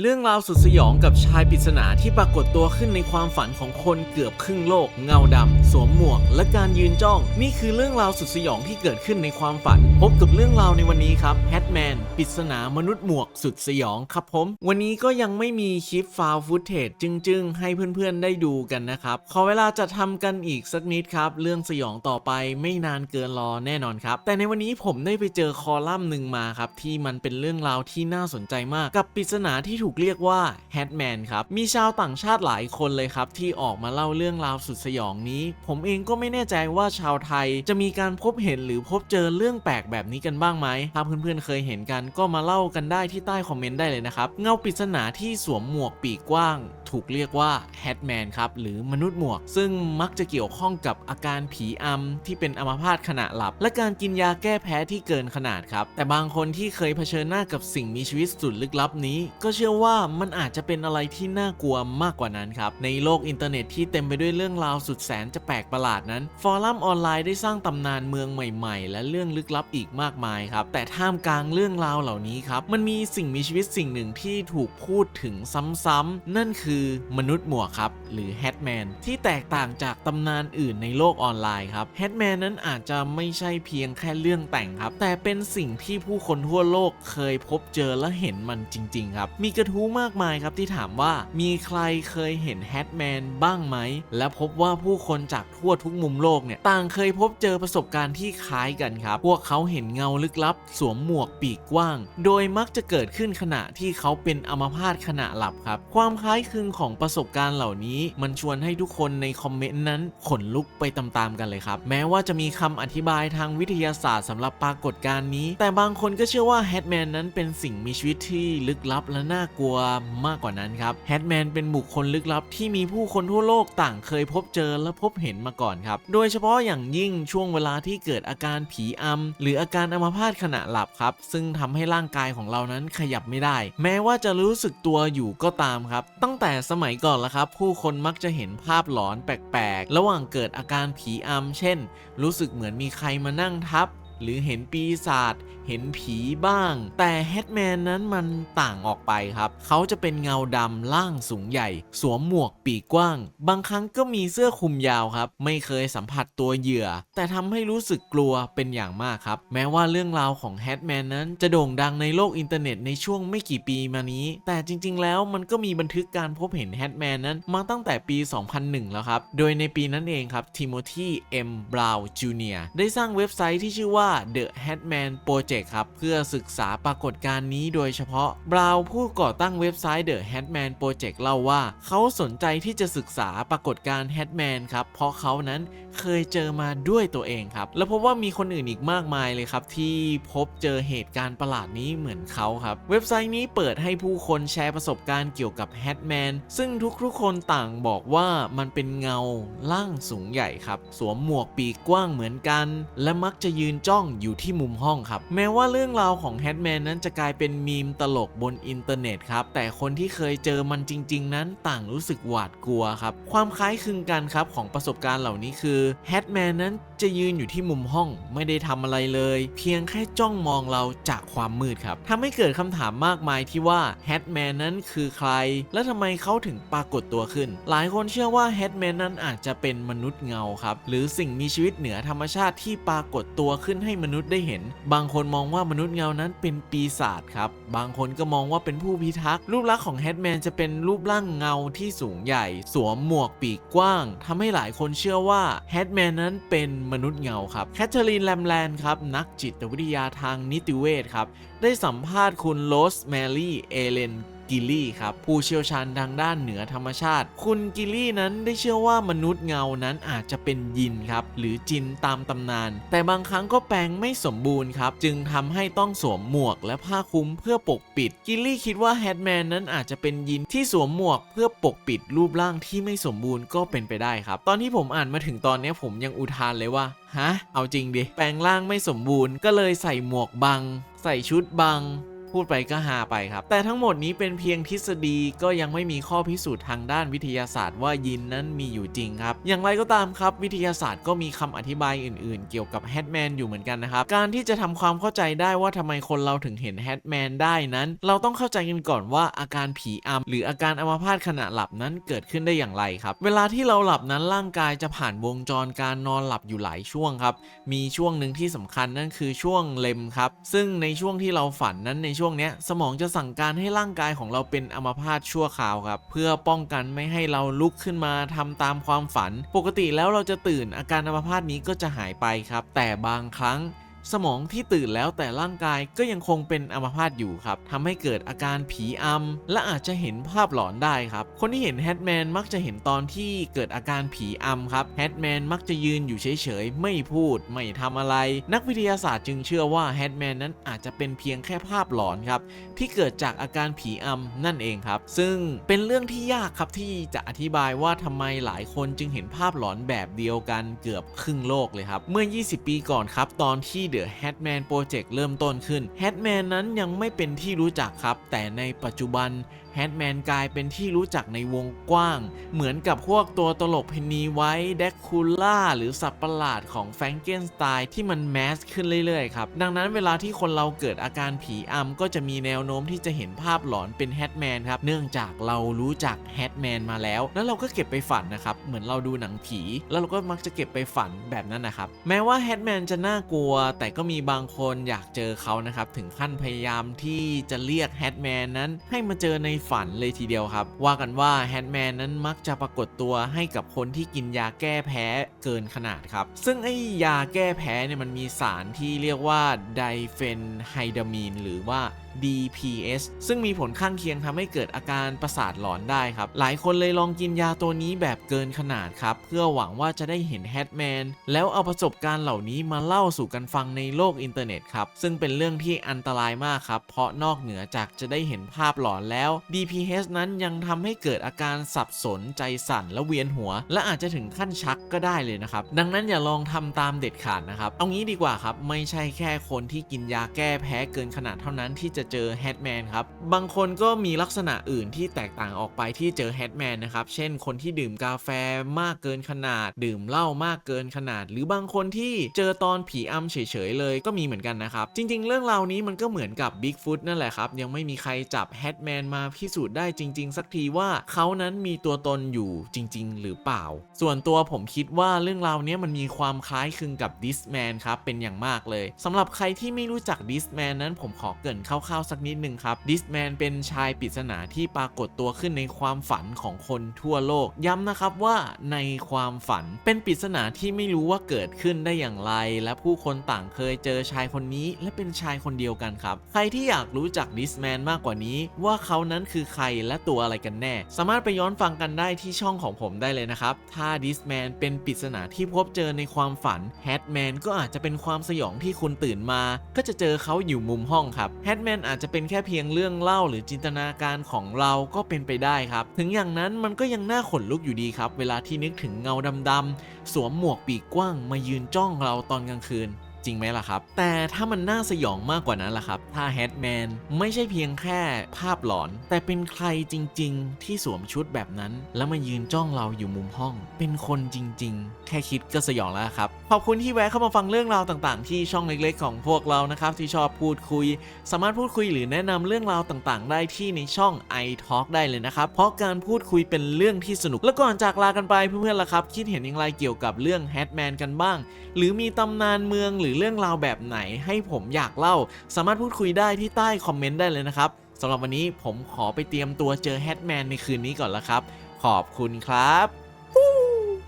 เรื่องราวสุดสยองกับชายปริศนาที่ปรากฏตัวขึ้นในความฝันของคนเกือบครึ่งโลก เงาดำสวมหมวก และการยืนจ้อง นี่คือเรื่องราวสุดสยองที่เกิดขึ้นในความฝัน พบกับเรื่องราวในวันนี้ครับแฮทแมนปริศนามนุษย์หมวกสุดสยองครับผม วันนี้ก็ยังไม่มีคลิปฟาวฟุตเทจจึงๆ ให้เพื่อนๆได้ดูกันนะครับ ขอเวลาจะทำกันอีกสักนิดครับ เรื่องสยองต่อไปไม่นานเกินรอแน่นอนครับ แต่ในวันนี้ผมได้ไปเจอคอลัมน์หนึ่งมาครับที่มันเป็นเรื่องราวที่น่าสนใจมากกับปริศนาที่ถูกเรียกว่าแฮทแมนครับ มีชาวต่างชาติหลายคนเลยครับ ที่ออกมาเล่าเรื่องราวสุดสยองนี้ ผมเองก็ไม่แน่ใจว่าชาวไทยจะมีการพบเห็นหรือพบเจอเรื่องแปลกแบบนี้กันบ้างไหมถ้าเพื่อนๆเคยเห็นกันก็มาเล่ากันได้ที่ใต้คอมเมนต์ได้เลยนะครับ เงาปริศนาที่สวมหมวกปีกกว้าง ถูกเรียกว่าแฮทแมนครับหรือมนุษย์หมวก ซึ่งมักจะเกี่ยวข้องกับอาการผีอำที่เป็นอัมพาตขณะหลับ และการกินยาแก้แพ้ที่เกินขนาดครับ แต่บางคนที่เคยเผชิญหน้ากับสิ่งมีชีวิตสุดลึกลับนี้ ก็เชื่อว่ามันอาจจะเป็นอะไรที่น่ากลัวมากกว่านั้นครับในโลกอินเทอร์เน็ตที่เต็มไปด้วยเรื่องราวสุดแสนจะแปลกประหลาดนั้น ฟอรัมออนไลน์ได้สร้างตำนานเมืองใหม่ๆ และเรื่องลึกลับอีกมากมายครับแต่ท่ามกลางเรื่องราวเหล่านี้ครับมันมีสิ่งมีชีวิตสิ่งหนึ่งที่ถูกพูดถึงซ้ำๆนั่นคือมนุษย์หมวกครับ หรือแฮทแมนที่แตกต่างจากตำนานอื่นในโลกออนไลน์ครับแฮทแมนนั้นอาจจะไม่ใช่เพียงแค่เรื่องแต่งครับ แต่เป็นสิ่งที่ผู้คนทั่วโลกเคยพบเจอและเห็นมันจริง ๆ ครับ มีกระทู้มากมายครับที่ถามว่ามีใครเคยเห็นแฮทแมนบ้างไหม และพบว่าผู้คนจากทั่วทุกมุมโลกเนี่ยต่างเคยพบเจอประสบการณ์ที่คล้ายกันครับ พวกเขาเห็นเงาลึกลับ สวมหมวกปีกกว้าง โดยมักจะเกิดขึ้นขณะที่เขาเป็นอัมพาตขณะหลับครับ ความคล้ายคลึงของประสบการณ์เหล่านี้ มันชวนให้ทุกคนในคอมเมนต์นั้นขนลุกไปตามๆกันเลยครับ แม้ว่าจะมีคำอธิบายทางวิทยาศาสตร์สำหรับปรากฏการณ์นี้ แต่บางคนก็เชื่อว่าแฮทแมนนั้นเป็นสิ่งมีชีวิตที่ลึกลับและน่ากลัวมากกว่านั้นครับแฮทแมนเป็นบุคคลลึกลับที่มีผู้คนทั่วโลกต่างเคยพบเจอและพบเห็นมาก่อนครับ โดยเฉพาะอย่างยิ่งช่วงเวลาที่เกิดอาการผีอำหรืออาการอัมพาตขณะหลับครับ ซึ่งทำให้ร่างกายของเรานั้นขยับไม่ได้ แม้ว่าจะรู้สึกตัวอยู่ก็ตามครับ ตั้งแต่สมัยก่อนละครับ ผู้คนมักจะเห็นภาพหลอนแปลกๆ ระหว่างเกิดอาการผีอำเช่น รู้สึกเหมือนมีใครมานั่งทับ หรือเห็นปีศาจเห็นผีบ้าง แต่แฮทแมนนั้นมันต่างออกไปครับ เขาจะเป็นเงาดำล่างสูงใหญ่ สวมหมวกปีกกว้าง บางครั้งก็มีเสื้อคลุมยาวครับ ไม่เคยสัมผัสตัวเหยื่อ แต่ทำให้รู้สึกกลัวเป็นอย่างมากครับ แม้ว่าเรื่องราวของแฮทแมนนั้นจะโด่งดังในโลกอินเทอร์เน็ตในช่วงไม่กี่ปีมานี้ แต่จริง ๆ แล้วมันก็มีบันทึกการพบเห็นแฮทแมนนั้นมาตั้งแต่ปี 2001 แล้วครับ โดยในปีนั้นเองครับทิโมธีเอ็มบราวน์จูเนียได้สร้างเว็บไซต์ที่ชื่อว่า The Hatman Project ครับ เพื่อศึกษาปรากฏการณ์นี้โดยเฉพาะ บราว์ผู้ก่อตั้งเว็บไซต์ The Hatman Project เล่าว่า เขาสนใจที่จะศึกษาปรากฏการณ์ Hatman ครับ เพราะเขานั้นเคยเจอมาด้วยตัวเองครับ และพบว่ามีคนอื่นอีกมากมายเลยครับ ที่พบเจอเหตุการณ์ประหลาดนี้เหมือนเขาครับ เว็บไซต์นี้เปิดให้ผู้คนแชร์ประสบการณ์เกี่ยวกับ Hatman ซึ่งทุกๆคนต่างบอกว่ามันเป็นเงาล่างสูงใหญ่ครับ สวมหมวกปีกกว้างเหมือนกัน และมักจะยืนจ้อง้องอยู่ที่มุมห้องครับ แม้ว่าเรื่องราวของ Hatman นั้นจะกลายเป็นมีมตลกบนอินเทอร์เน็ตครับแต่คนที่เคยเจอมันจริง ๆ นั้นต่างรู้สึกหวาดกลัวครับความคล้ายคลึงกันครับของประสบการณ์เหล่านี้คือ Hatman นั้นจะยืนอยู่ที่มุมห้องไม่ได้ทำอะไรเลย เพียงแค่จ้องมองเราจากความมืดครับทำให้เกิดคำถามมากมายที่ว่า Hatman นั้นคือใคร และทำไมเขาถึงปรากฏตัวขึ้น หลายคนเชื่อว่า Hatman นั้นอาจจะเป็นมนุษย์เงาครับหรือสิ่งมีชีวิตเหนือธรรมชาติที่ปรากฏตัวขึ้นให้มนุษย์ได้เห็น บางคนมองว่ามนุษย์เงานั้นเป็นปีศาจครับ บางคนก็มองว่าเป็นผู้พิทักษ์รูปลักษณ์ของ Hatman จะเป็นรูปร่างเงาที่สูงใหญ่ สวมหมวกปีกกว้างทำให้หลายคนเชื่อว่า Hatman นั้นเป็นมนุษย์เงาครับแคทเธอรีนแลมแลนด์ครับนักจิตวิทยาทางนิติเวชครับได้สัมภาษณ์คุณโรสแมรี่เอเลน กิลลี่ครับ ผู้เชี่ยวชาญทางด้านเหนือธรรมชาติ คุณกิลลี่นั้นได้เชื่อว่ามนุษย์เงานั้นอาจจะเป็นยินครับ หรือจินตามตำนาน แต่บางครั้งก็แปลงไม่สมบูรณ์ครับ จึงทำให้ต้องสวมหมวกและผ้าคลุมเพื่อปกปิด กิลลี่คิดว่าแฮทแมนนั้นอาจจะเป็นยินที่สวมหมวกเพื่อปกปิดรูปร่างที่ไม่สมบูรณ์ก็เป็นไปได้ครับ ตอนที่ผมอ่านมาถึงตอนนี้ผมยังอุทานเลยว่าฮะ เอาจริงดิ แปลงร่างไม่สมบูรณ์ก็เลยใส่หมวกบัง ใส่ชุดบัง พูดไปก็ฮาไปครับ แต่ทั้งหมดนี้เป็นเพียงทฤษฎีก็ยังไม่มีข้อพิสูจน์ทางด้านวิทยาศาสตร์ว่ายินนั้นมีอยู่จริงครับ อย่างไรก็ตามครับวิทยาศาสตร์ก็มีคำอธิบายอื่นๆ เกี่ยวกับแฮทแมนอยู่เหมือนกันนะครับ การที่จะทำความเข้าใจได้ว่าทำไมคนเราถึงเห็นแฮทแมนได้นั้น เราต้องเข้าใจกันก่อนว่าอาการผีอำหรืออาการอัมพาตขณะหลับนั้นเกิดขึ้นได้อย่างไรครับ เวลาที่เราหลับนั้นร่างกายจะผ่านวงจรการนอนหลับอยู่หลายช่วงครับ มีช่วงหนึ่งที่สำคัญนั่นคือช่วงเลมครับ ซึ่งในช่วงที่เราฝันนั้นในช่วงเนี้ยสมองจะสั่งการให้ร่างกายของเราเป็นอัมพาตชั่วคราวครับ เพื่อป้องกันไม่ให้เราลุกขึ้นมาทำตามความฝัน ปกติแล้วเราจะตื่นอาการอัมพาตนี้ก็จะหายไปครับ แต่บางครั้ง สมองที่ตื่นแล้วแต่ร่างกายก็ยังคงเป็นอัมพาตอยู่ครับทำให้เกิดอาการผีอำและอาจจะเห็นภาพหลอนได้ครับ คนที่เห็นแฮทแมนมักจะเห็นตอนที่เกิดอาการผีอำครับแฮทแมนมักจะยืนอยู่เฉยๆ ไม่พูด ไม่ทำอะไร นักวิทยาศาสตร์จึงเชื่อว่าแฮทแมนนั้นอาจจะเป็นเพียงแค่ภาพหลอนครับ ที่เกิดจากอาการผีอำนั่นเองครับ ซึ่งเป็นเรื่องที่ยากครับที่จะอธิบายว่าทำไมหลายคนจึงเห็นภาพหลอนแบบเดียวกันเกือบครึ่งโลกเลยครับเมื่อ 20 ปีก่อนครับตอนที่ The Hatman Project เริ่มต้นขึ้น Hatman นั้นยังไม่เป็นที่รู้จักครับ แต่ในปัจจุบันแฮทแมนกลายเป็นที่รู้จักในวงกว้าง เหมือนกับพวกตัวตลกเพนนีไว้แดกคูล่าหรือสัตว์ประหลาดของแฟรงเกนสไตน์ที่มันแมสขึ้นเรื่อยๆครับ ดังนั้นเวลาที่คนเราเกิดอาการผีอำก็จะมีแนวโน้มที่จะเห็นภาพหลอนเป็นแฮทแมนครับ เนื่องจากเรารู้จักแฮทแมนมาแล้ว แล้วเราก็เก็บไปฝันนะครับ เหมือนเราดูหนังผี แล้วเราก็มักจะเก็บไปฝันแบบนั้นนะครับ แม้ว่าแฮทแมนจะน่ากลัวแต่ก็มีบางคนอยากเจอเขานะครับ ถึงขั้นพยายามที่จะเรียกแฮทแมนนั้นให้มาเจอในฝันเลยทีเดียวครับ ว่ากันว่าแฮทแมนนั้นมักจะปรากฏตัวให้กับคนที่กินยาแก้แพ้เกินขนาดครับ ซึ่งไอ้ยาแก้แพ้เนี่ยมันมีสารที่เรียกว่าไดเฟนไฮดามีนหรือว่า DPS ซึ่งมีผลข้างเคียงทำให้เกิดอาการประสาทหลอนได้ครับ หลายคนเลยลองกินยาตัวนี้แบบเกินขนาดครับ เพื่อหวังว่าจะได้เห็นแฮทแมนแล้วเอาประสบการณ์เหล่านี้มาเล่าสู่กันฟังในโลกอินเทอร์เน็ตครับ ซึ่งเป็นเรื่องที่อันตรายมากครับ เพราะนอกเหนือจากจะได้เห็นภาพหลอนแล้ว DPS นั้นยังทำให้เกิดอาการสับสนใจสั่นและเวียนหัว และอาจจะถึงขั้นชักก็ได้เลยนะครับดังนั้นอย่าลองทำตามเด็ดขาดนะครับเอางี้ดีกว่าครับไม่ใช่แค่คนที่กินยาแก้แพ้เกินขนาดเท่านั้นที่จะเจอแฮทแมนครับ บางคนก็มีลักษณะอื่นที่แตกต่างออกไปที่เจอแฮทแมนนะครับ เช่นคนที่ดื่มกาแฟมากเกินขนาด ดื่มเหล้ามากเกินขนาด หรือบางคนที่เจอตอนผีอำเฉยๆเลยก็มีเหมือนกันนะครับ จริง ๆ เรื่องราวนี้มันก็เหมือนกับบิ๊กฟุตนั่นแหละครับ ยังไม่มีใครจับแฮทแมนมาพิสูจน์ได้จริง ๆ สักทีว่าเขานั้นมีตัวตนอยู่จริง ๆ หรือเปล่า ส่วนตัวผมคิดว่าเรื่องราวนี้มันมีความคล้ายคลึงกับดิสแมนครับเป็นอย่างมากเลยสำหรับใครที่ไม่รู้จักดิสแมนนั้นผมขอเกรินคร่าวๆสักนิดนึงครับดิสแมนเป็นชายปริศนาที่ปรากฏตัวขึ้นในความฝันของคนทั่วโลก ย้ำนะครับว่าในความฝันเป็นปริศนาที่ไม่รู้ว่าเกิดขึ้นได้อย่างไร และผู้คนต่างเคยเจอชายคนนี้ และเป็นชายคนเดียวกันครับ ใครที่อยากรู้จักดิสแมนมากกว่านี้ ว่าเขานั้นคือใครและตัวอะไรกันแน่ สามารถไปย้อนฟังกันได้ที่ช่องของผมได้เลยนะครับ ถ้าดิสแมนเป็นปริศนาที่พบเจอในความฝันแฮทแมนก็อาจจะเป็นความสยองที่คุณตื่นมา ก็จะเจอเขาอยู่มุมห้องครับแฮทแมนอาจจะเป็นแค่เพียงเรื่องเล่าหรือจินตนาการของเราก็เป็นไปได้ครับ ถึงอย่างนั้นมันก็ยังน่าขนลุกอยู่ดีครับ เวลาที่นึกถึงเงาดำๆสวมหมวกปีกกว้างมายืนจ้องเราตอนกลางคืน จริงไหมล่ะครับ แต่ถ้ามันน่าสยองมากกว่านั้นล่ะครับ ถ้าแฮทแมนไม่ใช่เพียงแค่ภาพหลอน แต่เป็นใครจริง ๆ ที่สวมชุดแบบนั้น แล้วมายืนจ้องเราอยู่มุมห้อง เป็นคนจริง ๆ แค่คิดก็สยองแล้วครับ ขอบคุณที่แวะเข้ามาฟังเรื่องราวต่าง ๆ ที่ช่องเล็กๆ ของพวกเรานะครับที่ชอบพูดคุย สามารถพูดคุยหรือแนะนำเรื่องราวต่างๆ ได้ที่ในช่อง i Talk ได้เลยนะครับเพราะการพูดคุยเป็นเรื่องที่สนุก แล้วก่อนจากลากันไปเพื่อนๆล่ะครับ คิดเห็นอย่างไรเกี่ยวกับเรื่องแฮทแมนกันบ้าง หรือมีตำนานเมืองหรือรือเรื่องราวแบบไหนให้ผมอยากเล่า สามารถพูดคุยได้ที่ใต้คอมเมนต์ได้เลยนะครับสำหรับวันนี้ผมขอไปเตรียมตัวเจอแฮทแมนในคืนนี้ก่อนละครับ ขอบคุณครับ